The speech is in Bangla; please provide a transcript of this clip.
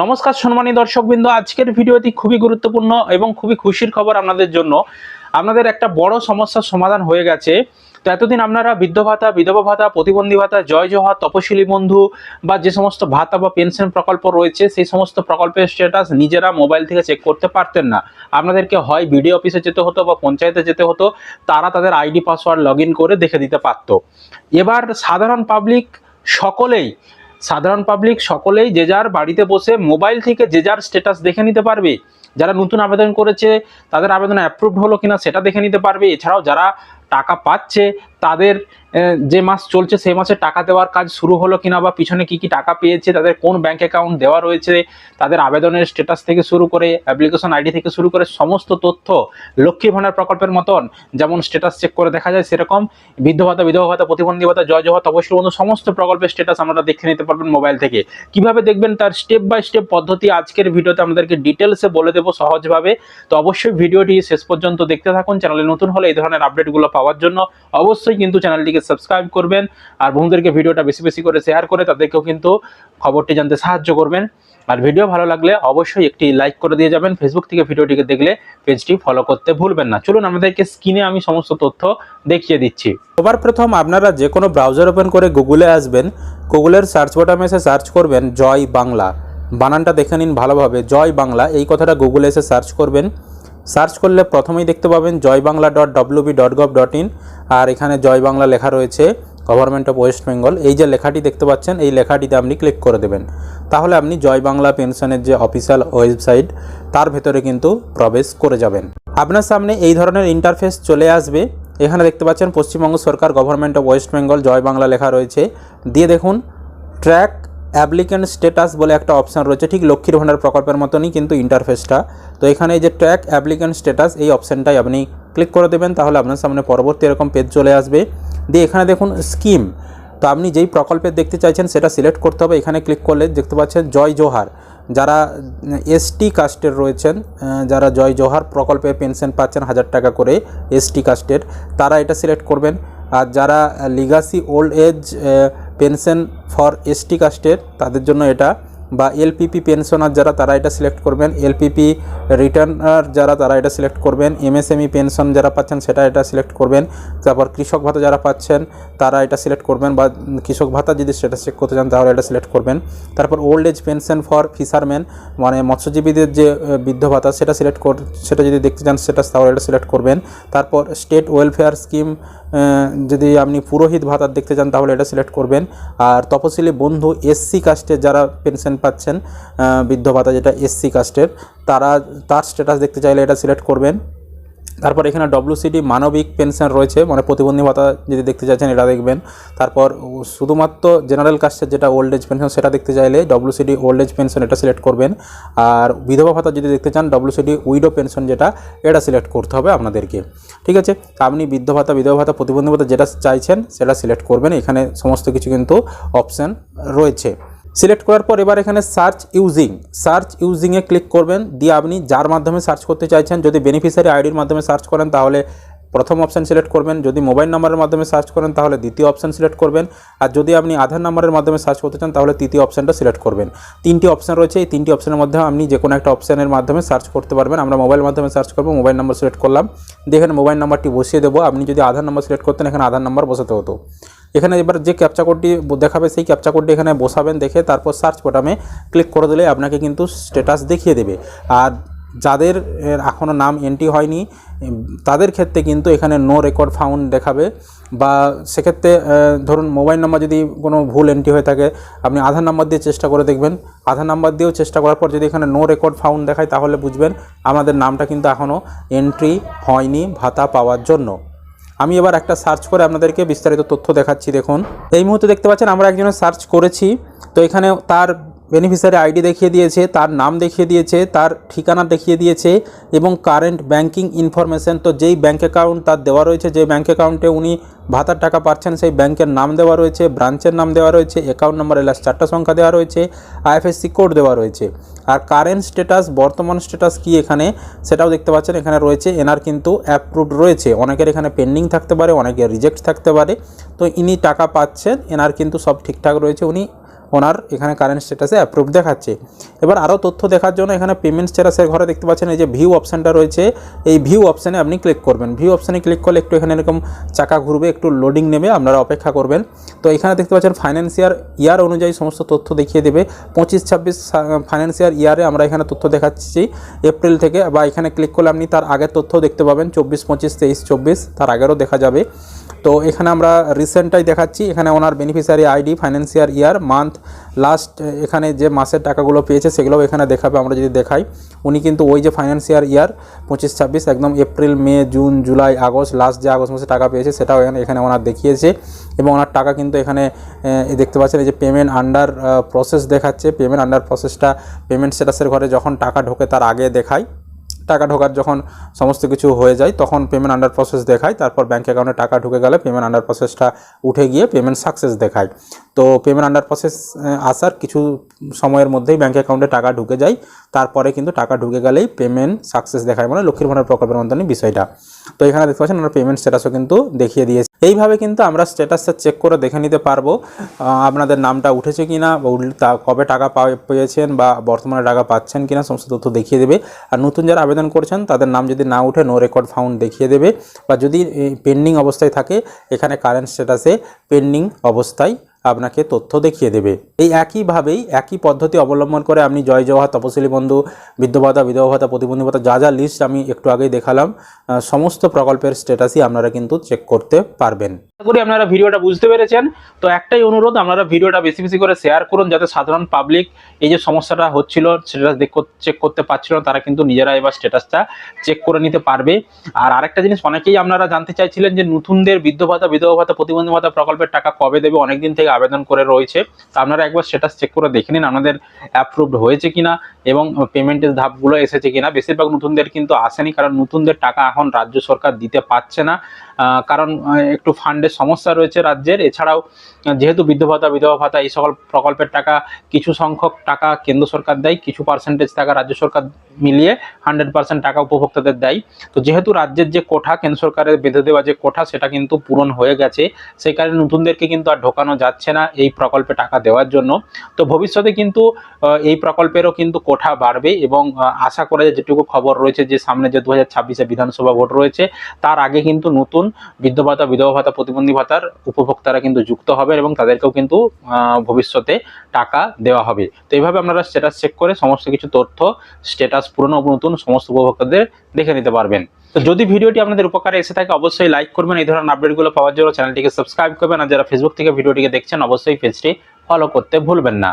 নমস্কার সম্মানী দর্শকবৃন্দ। আজকের ভিডিওটি খুবই গুরুত্বপূর্ণ এবং খুবই খুশির খবর আপনাদের জন্য। আপনাদের একটা বড় সমস্যার সমাধান হয়ে গেছে। তো এতদিন আপনারা বৃদ্ধ ভাতা, বিধবা ভাতা, প্রতিবন্ধী ভাতা, জয় জহা তপশিলি বন্ধু বা যে সমস্ত ভাতা বা পেনশন প্রকল্প রয়েছে, সেই সমস্ত প্রকল্পের স্ট্যাটাস নিজেরা মোবাইল থেকে চেক করতে পারতেন না। আপনাদেরকে হয় বিডিও অফিসে যেতে হতো বা পঞ্চায়েতে যেতে হতো, তারা তাদের আইডি পাসওয়ার্ড লগ করে দেখে দিতে পারতো। এবার সাধারণ পাবলিক সকলেই সাধারণ পাবলিক সকলেই যে যার বাড়িতে বসে মোবাইল থেকে যে যার স্ট্যাটাস দেখে নিতে পারবে। যারা নতুন আবেদন করেছে, তাদের আবেদন অ্যাপ্রুভড হলো কিনা সেটা দেখে নিতে পারবে। এছাড়াও যারা টাকা পাচ্ছে, তাদের যে মাস চলছে সেই মাসে টাকা দেওয়ার কাজ শুরু হলো কিনা বা পিছনে কি কি টাকা পেয়েছে, তাদের কোন ব্যাংক অ্যাকাউন্ট দেওয়া রয়েছে, তাদের আবেদনের স্ট্যাটাস থেকে শুরু করে অ্যাপ্লিকেশন আইডি থেকে শুরু করে সমস্ত তথ্য লক্ষ্মী ভাণ্ডার প্রকল্পের মতন যেমন স্ট্যাটাস চেক করে দেখা যায় সেরকম বৃদ্ধ ভাতা, বিধবা ভাতা, প্রতিবন্ধী ভাতা, জয় জয় অবশ্যই বন্ধু, সমস্ত প্রকল্পের স্ট্যাটাস আপনারা দেখে নিতে পারবেন মোবাইল থেকে। কীভাবে দেখবেন তার স্টেপ বাই স্টেপ পদ্ধতি আজকের ভিডিওতে আমাদেরকে ডিটেলসে বলে দেবো সহজভাবে। তো অবশ্যই ভিডিওটি শেষ পর্যন্ত দেখতে থাকুন চ্যানেলে নতুন হলে এই ধরনের আপডেটগুলো পাওয়ার জন্য অবশ্যই কিন্তু চ্যানেলটিকে সাবস্ক্রাইব করবেন। আর বন্ধুদেরকে ভিডিওটা বেশি বেশি করে শেয়ার করে তাদেরকেও কিন্তু খবরটি জানতে সাহায্য করবেন। আর ভিডিও ভালো লাগলে অবশ্যই একটি লাইক করে দিয়ে যাবেন। ফেসবুক থেকে ভিডিওটিকে দেখলে পেজটি ফলো করতে ভুলবেন না। চলুন আমাদেরকে স্ক্রিনে আমি সমস্ত তথ্য দেখিয়ে দিচ্ছি। সবার প্রথম আপনারা যে কোনো ব্রাউজার ওপেন করে গুগলে আসবেন। গুগলের সার্চ বটামে এসে সার্চ করবেন, জয় বাংলা। বানানটা দেখে নিন ভালোভাবে, জয় বাংলা। এই কথাটা গুগলে এসে সার্চ করবেন। সার্চ করলে প্রথমেই দেখতে পাবেন Joy Bangla dot WB dot gov dot in আর এখানে জয় বাংলা লেখা রয়েছে গভর্নমেন্ট অফ ওয়েস্ট বেঙ্গল এই যে লেখাটি দেখতে পাচ্ছেন, এই লেখাটিতে আপনি ক্লিক করে দেবেন। তাহলে আপনি জয় বাংলা পেনশনের যে অফিসিয়াল ওয়েবসাইট তার ভেতরে কিন্তু প্রবেশ করে যাবেন। আপনার সামনে এই ধরনের ইন্টারফেস চলে আসবে। এখানে দেখতে পাচ্ছেন পশ্চিমবঙ্গ সরকার government of West Bengal Joy Bangla লেখা রয়েছে। দিয়ে দেখুন ট্র্যাক অ্যাপ্লিক্যান্ট স্ট্যাটাস বলে একটা অপশান রয়েছে, ঠিক লক্ষ্মীর ভাণ্ডার প্রকল্পের মতনই কিন্তু ইন্টারফেসটা তো এখানে যে ট্র্যাক অ্যাপ্লিক্যান্ট স্ট্যাটাস এই অপশানটাই আপনি ক্লিক করে দেবেন, তাহলে আপনার সামনে পরবর্তী এরকম পেজ চলে আসবে। দিয়ে এখানে দেখুন স্কিম তো আপনি যেই প্রকল্পের দেখতে চাইছেন, সেটা সিলেক্ট করতে হবে। এখানে ক্লিক করলে দেখতে পাচ্ছেন জয় জোহার। যারা এসটি কাস্টের রয়েছেন যারা জয় জোহার প্রকল্পে পেনশন পাচ্ছেন হাজার টাকা করে এসটি কাস্টের তারা এটা সিলেক্ট করবেন। আর যারা legacy old age pension for ST কাস্টের তাদের জন্য এটা বা এলপিপি পেনশনার যারা, তারা এটা সিলেক্ট করবেন। এলপিপি রিটার্নার যারা, তারা এটা সিলেক্ট করবেন। এমএসএমই পেনশন যারা পাচ্ছেন, সেটা এটা সিলেক্ট করবেন। তারপর কৃষক ভাতা যারা পাচ্ছেন, তারা এটা সিলেক্ট করবেন বা কৃষক ভাতা যদি সেটা চেক করতে চান, তাহলে এটা সিলেক্ট করবেন। তারপর old age pension for fisherman মানে মৎস্যজীবীদের যে বৃদ্ধ ভাতা, সেটা সিলেক্ট কর, সেটা যদি দেখতে চান, সেটা তাহলে এটা সিলেক্ট করবেন। তারপর স্টেট ওয়েলফেয়ার স্কিম যদি আপনি পুরোহিত ভাতার দেখতে চান, তাহলে এটা সিলেক্ট করবেন। আর তপশিলি বন্ধু এসসি কাস্টের যারা পেনশন পাচ্ছেন বৃদ্ধ ভাতা যেটা এসসি কাস্টের তারা, তার স্ট্যাটাস দেখতে চাইলে এটা সিলেক্ট করবেন। তারপর এখানে ডব্লিউসিডি মানবিক পেনশন রয়েছে মানে প্রতিবন্ধী ভাতা যদি দেখতে চাইছেন এটা দেখবেন। তারপর শুধুমাত্র জেনারেল কাস্টের যেটা ওল্ড এজ পেনশন সেটা দেখতে চাইলে ডব্লিউসিডি ওল্ড এজ পেনশন এটা সিলেক্ট করবেন। আর বিধবা ভাতা যদি দেখতে চান ডব্লিউসিডি উইডো পেনশন যেটা, এটা সিলেক্ট করতে হবে আপনাদেরকে। ঠিক আছে? আপনি বৃদ্ধ ভাতা, বিধবা ভাতা, প্রতিবন্ধী ভাতা যেটা চাইছেন, সেটা সিলেক্ট করবেন। এখানে সমস্ত কিছু কিন্তু অপশান রয়েছে। সিলেক্ট করার পর এবার এখানে সার্চ ইউজিং সার্চ ইউজিংয়ে ক্লিক করবেন। দিয়ে আপনি যার মাধ্যমে সার্চ করতে চাইছেন, যদি বেনিফিশিয়ারি আইডির মাধ্যমে সার্চ করেন, তাহলে প্রথম অপশান সিলেক্ট করবেন। যদি মোবাইল নাম্বারের মাধ্যমে সার্চ করেন, তাহলে দ্বিতীয় অপশান সিলেক্ট করবেন। আর যদি আপনি আধার নাম্বারের মাধ্যমে সার্চ করতে চান, তাহলে তৃতীয় অপশানটা সিলেক্ট করবেন। তিনটি অপশান রয়েছে, এই তিনটি অপশানের মধ্যে আপনি যে কোনো একটা অপশানের মাধ্যমে সার্চ করতে পারবেন। আমরা মোবাইল মাধ্যমে সার্চ করব মোবাইল নাম্বার সিলেক্ট করলাম। দেখেন মোবাইল নাম্বারটি বসিয়ে দেবো। আপনি যদি আধার নাম্বার সিলেক্ট করতেন, এখানে আধার নাম্বার বসাতে হতো। এখানে এবার যে ক্যাপচা কোডটি দেখাবে সেই ক্যাপচা কোডটি এখানে বসাবেন, দেখে তারপর সার্চ বাটনে ক্লিক করে দিলে আপনাকে কিন্তু স্ট্যাটাস দেখিয়ে দেবে। আর যাদের এখনও নাম এন্ট্রি হয়নি তাদের ক্ষেত্রে কিন্তু এখানে নো রেকর্ড ফাউন্ড দেখাবে। বা সেক্ষেত্রে ধরুন মোবাইল নাম্বার যদি কোনো ভুল এন্ট্রি হয়ে থাকে, আপনি আধার নাম্বার দিয়ে চেষ্টা করে দেখবেন। আধার নাম্বার দিয়েও চেষ্টা করার পর যদি এখানে নো রেকর্ড ফাউন্ড দেখায়, তাহলে বুঝবেন আমাদের নামটা কিন্তু এখনও এন্ট্রি হয়নি ভাতা পাওয়ার জন্য। আমি এবার একটা সার্চ করে আপনাদেরকে বিস্তারিত তথ্য দেখাচ্ছি, দেখুন। এই মুহূর্তে দেখতে পাচ্ছেন আমরা একজনের সার্চ করেছি। তো এখানে তার বেনিফিশিয়ারি আইডি দেখিয়ে দিয়েছে, তার নাম দেখিয়ে দিয়েছে, তার ঠিকানা দেখিয়ে দিয়েছে এবং কারেন্ট ব্যাংকিং ইনফরমেশন। তো যেই ব্যাঙ্ক অ্যাকাউন্ট তার দেওয়া রয়েছে যে ব্যাঙ্ক অ্যাকাউন্টে উনি ভাতার টাকা পাচ্ছেন, সেই ব্যাংকের নাম দেওয়া রয়েছে, ব্রাঞ্চের নাম দেওয়া রয়েছে, অ্যাকাউন্ট নাম্বার লাস্ট চারটা সংখ্যা দেওয়া রয়েছে, আইএফএসসি কোড দেওয়া রয়েছে। আর কারেন্ট স্ট্যাটাস, বর্তমান স্ট্যাটাস কি এখানে, সেটাও দেখতে পাচ্ছেন, এখানে রয়েছে, এনার কিন্তু অ্যাপ্রুভড রয়েছে। অনেকের এখানে পেন্ডিং থাকতে পারে, অনেকের রিজেক্ট থাকতে পারে। তো ইনি টাকা পাচ্ছেন, এনার কিন্তু সব ঠিকঠাক রয়েছে, উনি ওনার এখানে কারেন্ট স্ট্যাটাসে অ্যাপ্রুভ দেখাচ্ছে। এবার আরও তথ্য দেখার জন্য এখানে পেমেন্ট স্ট্যাটাসের ঘরে দেখতে পাচ্ছেন, এই যে ভিউ অপশানটা রয়েছে, এই ভিউ অপশানে আপনি ক্লিক করবেন। ভিউ অপশানে ক্লিক করলে একটু এখানে এরকম চাকা ঘুরবে, একটু লোডিং নেবে, আপনারা অপেক্ষা করবেন। তো এখানে দেখতে পাচ্ছেন ফাইন্যান্সিয়ার ইয়ার অনুযায়ী সমস্ত তথ্য দেখিয়ে দেবে। পঁচিশ, ছাব্বিশ ফাইন্যান্সিয়ার ইয়ারে আমরা এখানে তথ্য দেখাচ্ছি এপ্রিল থেকে, বা এখানে ক্লিক করলে আপনি তার আগের তথ্য দেখতে পাবেন, চব্বিশ, পঁচিশ, তেইশ, চব্বিশ, তার আগেরও দেখা যাবে। তো এখানে আমরা রিসেন্টটাই দেখাচ্ছি, এখানে ওনার beneficiary ID financial year month last এখানে যে মাসের টাকাগুলো পেয়েছে সেগুলোও এখানে দেখাবে, আমরা যদি দেখাই। উনি কিন্তু ওই যে ফাইন্যান্সিয়ার ইয়ার পঁচিশ, ছাব্বিশ, একদম April May June July August last যে আগস্ট মাসে টাকা পেয়েছে সেটাও এখানে এখানে ওনার দেখিয়েছে। এবং ওনার টাকা কিন্তু এখানে দেখতে পাচ্ছেন এই যে পেমেন্ট আন্ডার প্রসেস দেখাচ্ছে। পেমেন্ট আন্ডার প্রসেসটা পেমেন্ট স্ট্যাটাসের ঘরে যখন টাকা ঢোকে তার আগে দেখায় টাকা ঢোকার যখন সমস্ত কিছু হয়ে যায়, তখন পেমেন্ট আন্ডার প্রসেস দেখায়, তারপর ব্যাঙ্ক অ্যাকাউন্টে টাকা ঢুকে গেলে পেমেন্ট আন্ডার প্রসেসটা উঠে গিয়ে পেমেন্ট সাকসেস দেখায়। তো পেমেন্ট আন্ডার প্রসেস আসার কিছু সময়ের মধ্যেই ব্যাঙ্ক অ্যাকাউন্টে টাকা ঢুকে যায়, তারপরে কিন্তু টাকা ঢুকে গেলেই পেমেন্ট সাকসেস দেখায় মানে লক্ষ্মীর ভাণ্ডার প্রকল্পের মতনই বিষয়টা। তো এখানে দেখতে পাচ্ছেন আমরা পেমেন্ট স্ট্যাটাসও কিন্তু দেখিয়ে দিয়েছি। এইভাবে কিন্তু আমরা স্ট্যাটাসটা চেক করে দেখে নিতে পারব আপনাদের নামটা উঠেছে কিনা বা তা কবে টাকা পেয়েছেন বা বর্তমানে টাকা পাচ্ছেন কিনা সমস্ত তথ্য দেখিয়ে দেবে। আর নতুন যারা আবেদন করছেন, তাদের নাম যদি না উঠে নো রেকর্ড ফাউন্ড দেখিয়ে দেবে। বা যদি পেন্ডিং অবস্থায় থাকে, এখানে কারেন্ট স্ট্যাটাসে পেন্ডিং অবস্থায় আপনাকে তথ্য দেখিয়ে দেবে। এই একইভাবেই একই পদ্ধতি অবলম্বন করে আপনি জয় জওয়াহর তপশিলি বন্ধু বৃদ্ধ ভাতা বিধবা ভাতা প্রতিবন্ধী ভাতা যা যা লিস্ট আমি একটু আগেই দেখালাম সমস্ত প্রকল্পের স্ট্যাটাসই আপনারা কিন্তু চেক করতে পারবেন। করি আপনারা ভিডিওটা বুঝতে পেরেছেন। তো একটাই অনুরোধ, আপনারা ভিডিওটা বেশি বেশি করে শেয়ার করুন, যাতে সাধারণ পাবলিক এই যে সমস্যাটা হচ্ছিল স্ট্যাটাস চেক করতে পারছিল তারা কিন্তু নিজেরা এবার স্ট্যাটাসটা চেক করে নিতে পারবে। আর আরেকটা জিনিস, অনেকেই আপনারা জানতে চাইছিলেন যে নতুনদের বৃদ্ধ ভাতা বিধবা ভাতা প্রতিবন্ধী ভাতা প্রকল্পের টাকা কবে দেবে? অনেকদিন থেকে আবেদন করে রয়েছে। তো আপনারা একবার স্ট্যাটাস চেক করে দেখে নিন আপনাদের অ্যাপ্রুভড হয়েছে কিনা এবং পেমেন্টের ধাপগুলো এসেছে কিনা। বেশিরভাগ নতুনদের কিন্তু আসেনি, কারণ নতুনদের টাকা এখন রাজ্য সরকার দিতে পারছে না। কারণ একটু ফান্ডের সমস্যা রয়েছে রাজ্যের। এছাড়াও যেহেতু বৃদ্ধ ভাতা, বিধবা ভাতা, এই সকল প্রকল্পের টাকা, কিছু সংখ্যক টাকা কেন্দ্র সরকার দেয়, কিছু পার্সেন্টেজ টাকা রাজ্য সরকার মিলিয়ে হান্ড্রেড পার্সেন্ট টাকা উপভোক্তাদের দেয়। তো যেহেতু রাজ্যের যে কোঠা, কেন্দ্র সরকারের বেঁধে দেওয়া যে কোঠা, সেটা কিন্তু পূরণ হয়ে গেছে। সেই কারণে নতুনদেরকে কিন্তু আর ঢোকানো যাচ্ছে না এই প্রকল্পে টাকা দেওয়ার জন্য। তো ভবিষ্যতে কিন্তু এই প্রকল্পেরও কিন্তু কোঠা বাড়বে এবং আশা করে যেটুকু খবর রয়েছে যে সামনে যে দু হাজার ছাব্বিশে বিধানসভা ভোট রয়েছে, তার আগে কিন্তু নতুন বৃদ্ধ ভাতা, বিধবা ভাতা, প্রতিবন্ধী ভাতার উপভোক্তারা কিন্তু যুক্ত হবেন এবং তাদেরকেও কিন্তু ভবিষ্যতে টাকা দেওয়া হবে। তো এইভাবে আপনারা স্ট্যাটাস চেক করে সমস্ত কিছু তথ্য স্ট্যাটাস পুরনো, নতুন, সমস্ত উপভোক্তাদের দেখে নিতে পারবেন। তো যদি ভিডিওটি আপনাদের উপকারে এসে থাকে, অবশ্যই লাইক করবেন। এই ধরনের আপডেটগুলো পাওয়ার জন্য চ্যানেলটিকে সাবস্ক্রাইব করবেন। আর যারা ফেসবুক থেকে ভিডিওটিকে দেখছেন, অবশ্যই পেজটি ফলো করতে ভুলবেন না।